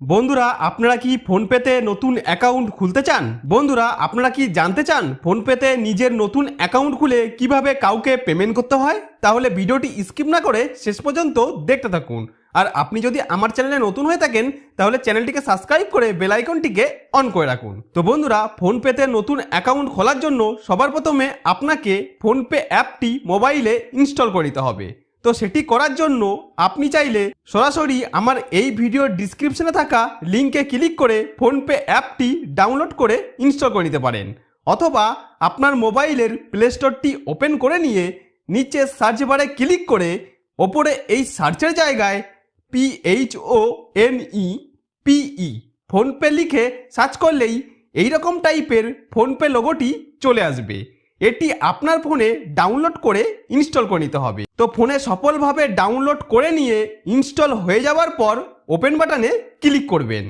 বন্ধুরা, আপনারা কি ফোনপেতে নতুন অ্যাকাউন্ট খুলতে চান? বন্ধুরা, আপনারা কি জানতে চান ফোনপেতে নিজের নতুন অ্যাকাউন্ট খুলে কীভাবে কাউকে পেমেন্ট করতে হয়? তাহলে ভিডিওটি স্কিপ না করে শেষ পর্যন্ত দেখতে থাকুন। আর আপনি যদি আমার চ্যানেলে নতুন হয়ে থাকেন, তাহলে চ্যানেলটিকে সাবস্ক্রাইব করে বেল আইকনটিকে অন করে রাখুন। তো বন্ধুরা, ফোনপেতে নতুন অ্যাকাউন্ট খোলার জন্য সবার প্রথমে আপনাকে ফোনপে অ্যাপটি মোবাইলে ইনস্টল করে নিতে হবে। তো সেটি করার জন্য আপনি চাইলে সরাসরি আমার এই ভিডিওর ডিসক্রিপশনে থাকা লিঙ্কে ক্লিক করে ফোনপে অ্যাপটি ডাউনলোড করে ইনস্টল করে নিতে পারেন। অথবা আপনার মোবাইলের প্লে স্টোরটি ওপেন করে নিয়ে নিচে সার্চ বারে ক্লিক করে ওপরে এই সার্চের জায়গায় P H O N E P E PhonePe লিখে সার্চ করলেই এই রকম টাইপের ফোনপে লোগোটি চলে আসবে। এটি আপনার ফোনে ডাউনলোড করে ইনস্টল করে নিতে হবে। তো ফোনে সফলভাবে ডাউনলোড করে নিয়ে ইনস্টল হয়ে যাওয়ার পর ওপেন বাটনে ক্লিক করবেন।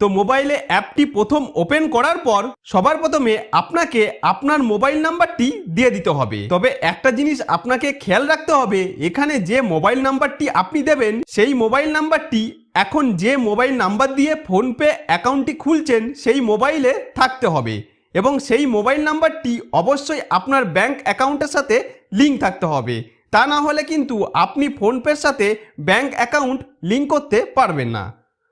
তো মোবাইলে অ্যাপটি প্রথম ওপেন করার পর সবার প্রথমে আপনাকে আপনার মোবাইল নাম্বারটি দিয়ে দিতে হবে। তবে একটা জিনিস আপনাকে খেয়াল রাখতে হবে, এখানে যে মোবাইল নাম্বারটি আপনি দেবেন, সেই মোবাইল নাম্বারটি এখন যে মোবাইল নাম্বার দিয়ে ফোনপে অ্যাকাউন্টটি খুলছেন, সেই মোবাইলে থাকতে হবে। এবং সেই মোবাইল নাম্বারটি অবশ্যই আপনার ব্যাংক অ্যাকাউন্টের সাথে লিঙ্ক থাকতে হবে। তা না হলে কিন্তু আপনি ফোনপের সাথে ব্যাংক অ্যাকাউন্ট লিঙ্ক করতে পারবেন না।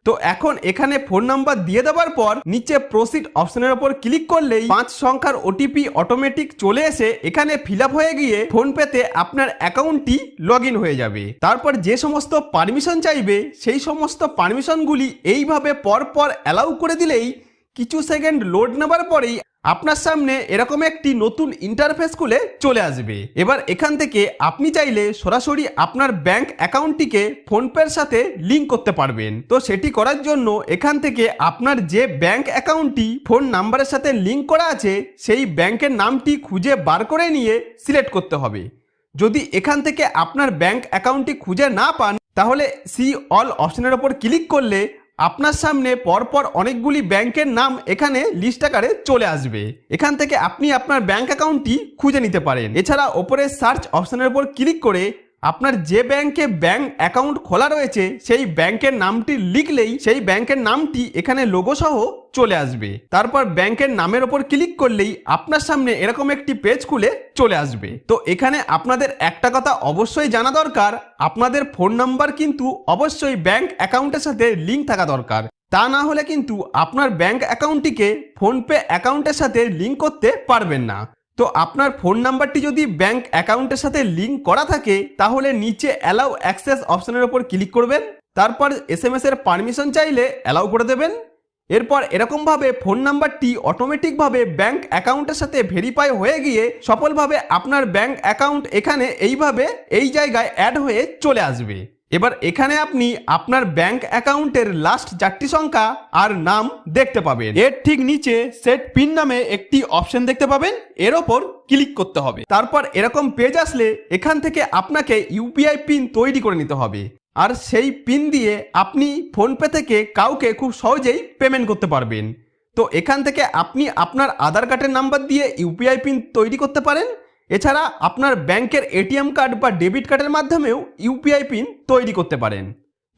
তো এখন এখানে ফোন নাম্বার দিয়ে দেওয়ার পর নিচে প্রসিড অপশনের ওপর ক্লিক করলেই পাঁচ সংখ্যার ওটিপি অটোমেটিক চলে এসে এখানে ফিল হয়ে গিয়ে ফোন পেতে আপনার অ্যাকাউন্টটি লগ হয়ে যাবে। তারপর যে সমস্ত পারমিশন চাইবে, সেই সমস্ত পারমিশনগুলি এইভাবে পরপর অ্যালাউ করে দিলেই কিছু সেকেন্ড লোড নেবার পরেই আপনার সামনে এরকম একটি নতুন ইন্টারফেস খুলে চলে আসবে। এবার এখান থেকে আপনি চাইলে সরাসরি আপনার ব্যাংক অ্যাকাউন্টটিকে ফোনপের সাথে লিঙ্ক করতে পারবেন। তো সেটি করার জন্য এখান থেকে আপনার যে ব্যাংক অ্যাকাউন্টটি ফোন নাম্বারের সাথে লিঙ্ক করা আছে, সেই ব্যাংকের নামটি খুঁজে বার করে নিয়ে সিলেক্ট করতে হবে। যদি এখান থেকে আপনার ব্যাংক অ্যাকাউন্টটি খুঁজে না পান, তাহলে সি অল অপশনের ওপর ক্লিক করলে আপনার সামনে পরপর অনেকগুলি ব্যাংকের নাম এখানে লিস্ট আকারে চলে আসবে। এখান থেকে আপনি আপনার ব্যাংক অ্যাকাউন্টটি খুঁজে নিতে পারেন। এছাড়া ওপরে সার্চ অপশনের উপর ক্লিক করে আপনার যে ব্যাংকে ব্যাংক অ্যাকাউন্ট খোলা রয়েছে, সেই ব্যাংকের নামটি লিখলেই সেই ব্যাংকের নামটি এখানে লোগো সহ চলে আসবে। তারপর ব্যাংকের নামের ওপর ক্লিক করলেই আপনার সামনে এরকম একটি পেজ খুলে চলে আসবে। তো এখানে আপনাদের একটা কথা অবশ্যই জানা দরকার, আপনাদের ফোন নাম্বার কিন্তু অবশ্যই ব্যাংক অ্যাকাউন্টের সাথে লিঙ্ক থাকা দরকার। তা না হলে কিন্তু আপনার ব্যাংক অ্যাকাউন্টটিকে ফোনপে অ্যাকাউন্টের সাথে লিঙ্ক করতে পারবেন না। তো আপনার ফোন নাম্বারটি যদি ব্যাংক অ্যাকাউন্টের সাথে লিঙ্ক করা থাকে, তাহলে নিচে অ্যালাউ অ্যাক্সেস অপশনের ওপর ক্লিক করবেন। তারপর এস এম এর পারমিশন চাইলে অ্যালাউ করে দেবেন। এরপর এরকমভাবে ফোন নাম্বারটি অটোমেটিকভাবে ব্যাংক অ্যাকাউন্টের সাথে ভেরিফাই হয়ে গিয়ে সফলভাবে আপনার ব্যাংক অ্যাকাউন্ট এখানে এইভাবে এই জায়গায় অ্যাড হয়ে চলে আসবে। এবার এখানে আপনি আপনার ব্যাংক অ্যাকাউন্টের লাস্ট চারটি সংখ্যা আর নাম দেখতে পাবেন। এর ঠিক নিচে সেট পিন নামে একটি অপশন দেখতে পাবেন। এর ওপর ক্লিক করতে হবে। তারপর এরকম পেজ আসলে এখান থেকে আপনাকে ইউপিআই পিন তৈরি করে নিতে হবে। আর সেই পিন দিয়ে আপনি ফোনপে থেকে কাউকে খুব সহজেই পেমেন্ট করতে পারবেন। তো এখান থেকে আপনি আপনার আধার কার্ডের নাম্বার দিয়ে ইউপিআই পিন তৈরি করতে পারেন। এছাড়া আপনার ব্যাংকের এটিএম কার্ড বা ডেবিট কার্ডের মাধ্যমেও ইউপিআই পিন তৈরি করতে পারেন।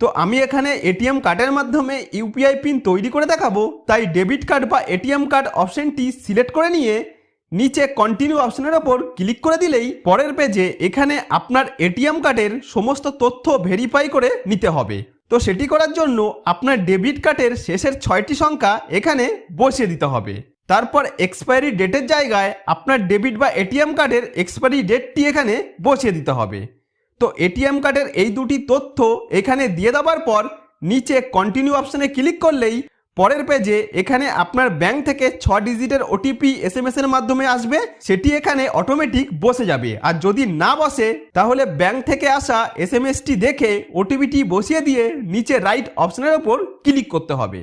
তো আমি এখানে এটিএম কার্ডের মাধ্যমে ইউপিআই পিন তৈরি করে দেখাবো, তাই ডেবিট কার্ড বা এটিএম কার্ড অপশনটি সিলেক্ট করে নিয়ে নিচে কন্টিনিউ অপশনের ওপর ক্লিক করে দিলেই পরের পেজে এখানে আপনার এটিএম কার্ডের সমস্ত তথ্য ভেরিফাই করে নিতে হবে। তো সেটি করার জন্য আপনার ডেবিট কার্ডের শেষের ছয়টি সংখ্যা এখানে বসিয়ে দিতে হবে। তারপর এক্সপায়ারি ডেটের জায়গায় আপনার ডেবিট বা এটিএম কার্ডের এক্সপায়ারি ডেটটি এখানে বসিয়ে দিতে হবে। তো এটিএম কার্ডের এই দুটি তথ্য এখানে দিয়ে দেওয়ার পর নিচে কন্টিনিউ অপশানে ক্লিক করলেই পরের পেজে এখানে আপনার ব্যাংক থেকে ছ ডিজিটের ওটিপি এস এম এর মাধ্যমে আসবে। সেটি এখানে অটোমেটিক বসে যাবে। আর যদি না বসে, তাহলে ব্যাংক থেকে আসা এস এম এসটি দেখে ওটিপিটি বসিয়ে দিয়ে নিচে রাইট অপশনের ওপর ক্লিক করতে হবে।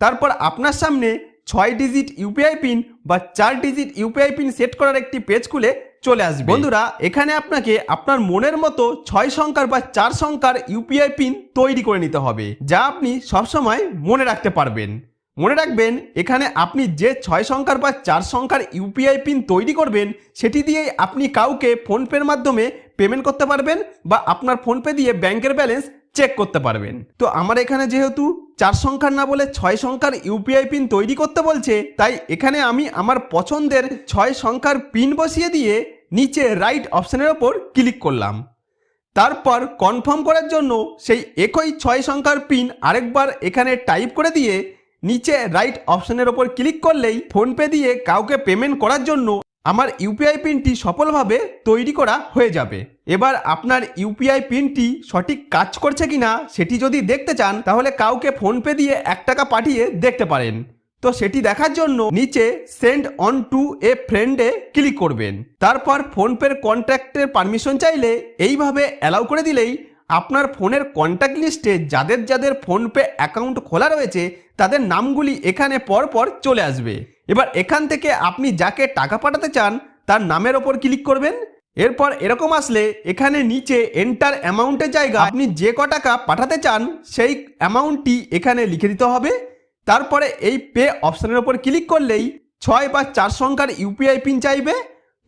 তারপর আপনার সামনে ছয় ডিজিট ইউপিআই পিন বা চার ডিজিট ইউপিআই পিন সেট করার একটি পেজ খুলে চলে আসবে। বন্ধুরা, এখানে আপনাকে আপনার মনের মতো ছয় সংখ্যার বা চার সংখ্যার ইউপিআই পিন তৈরি করে নিতে হবে, যা আপনি সবসময় মনে রাখতে পারবেন। মনে রাখবেন, এখানে আপনি যে ছয় সংখ্যার বা চার সংখ্যার ইউপিআই পিন তৈরি করবেন, সেটি দিয়েই আপনি কাউকে ফোনপের মাধ্যমে পেমেন্ট করতে পারবেন বা আপনার ফোনপে দিয়ে ব্যাংকের ব্যালেন্স চেক করতে পারবেন। তো আমার এখানে যেহেতু চার সংখ্যার না বলে ছয় সংখ্যার ইউপিআই পিন তৈরি করতে বলছে, তাই এখানে আমি আমার পছন্দের ছয় সংখ্যার পিন বসিয়ে দিয়ে নিচে রাইট অপশানের ওপর ক্লিক করলাম। তারপর কনফার্ম করার জন্য সেই একই ছয় সংখ্যার পিন আরেকবার এখানে টাইপ করে দিয়ে নিচে রাইট অপশানের ওপর ক্লিক করলেই ফোনপে দিয়ে কাউকে পেমেন্ট করার জন্য আমার ইউপিআই পিনটি সফলভাবে তৈরি করা হয়ে যাবে। এবার আপনার ইউপিআই পিনটি সঠিক কাজ করছে কিনা সেটি যদি দেখতে চান, তাহলে কাউকে ফোনপে দিয়ে এক টাকা পাঠিয়ে দেখতে পারেন। তো সেটি দেখার জন্য নিচে সেন্ড অন টু এ ফ্রেন্ডে ক্লিক করবেন। তারপর ফোনপের কন্ট্যাক্টের পারমিশন চাইলে এইভাবে অ্যালাউ করে দিলেই আপনার ফোনের কন্ট্যাক্ট লিস্টে যাদের যাদের ফোনপে অ্যাকাউন্ট খোলা রয়েছে, তাদের নামগুলি এখানে পর পর চলে আসবে। এবার এখান থেকে আপনি যাকে টাকা পাঠাতে চান, তার নামের ওপর ক্লিক করবেন। এরপর এরকম আসলে এখানে নিচে এন্টার অ্যামাউন্টের জায়গা আপনি যে ক টাকা পাঠাতে চান, সেই অ্যামাউন্টটি এখানে লিখে দিতে হবে। তারপরে এই পে অপশানের ওপর ক্লিক করলেই ছয় বা চার সংখ্যার ইউপিআই পিন চাইবে।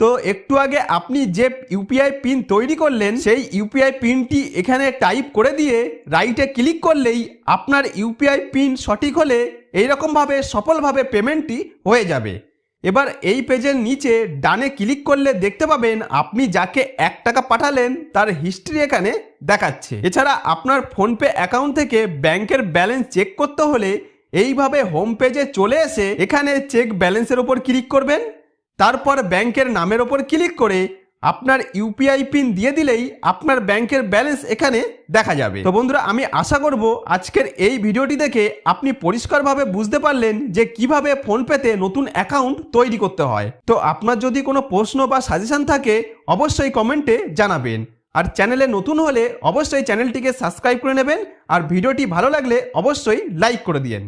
তো একটু আগে আপনি যে ইউপিআই পিন তৈরি করলেন, সেই ইউপিআই পিনটি এখানে টাইপ করে দিয়ে রাইটে ক্লিক করলেই আপনার ইউপিআই পিন সঠিক হলে এইরকমভাবে সফলভাবে পেমেন্টটি হয়ে যাবে। এবার এই পেজের নিচে ডানে ক্লিক করলে দেখতে পাবেন আপনি যাকে এক টাকা পাঠালেন তার হিস্ট্রি এখানে দেখাচ্ছে। এছাড়া আপনার ফোনপে অ্যাকাউন্ট থেকে ব্যাংকের ব্যালেন্স চেক করতে হলে এইভাবে হোম পেজে চলে এসে এখানে চেক ব্যালেন্সের ওপর ক্লিক করবেন। তারপর ব্যাংকের নামের ওপর ক্লিক করে আপনার ইউপিআই পিন দিয়ে দিলেই আপনার ব্যাংকের ব্যালেন্স এখানে দেখা যাবে। তো বন্ধুরা, আমি আশা করব আজকের এই ভিডিওটি দেখে আপনি পরিষ্কারভাবে বুঝতে পারলেন যে কীভাবে ফোনপেতে নতুন অ্যাকাউন্ট তৈরি করতে হয়। তো আপনার যদি কোনো প্রশ্ন বা সাজেশন থাকে, অবশ্যই কমেন্টে জানাবেন। আর চ্যানেলে নতুন হলে অবশ্যই চ্যানেলটিকে সাবস্ক্রাইব করে নেবেন, আর ভিডিওটি ভালো লাগলে অবশ্যই লাইক করে দিয়েন।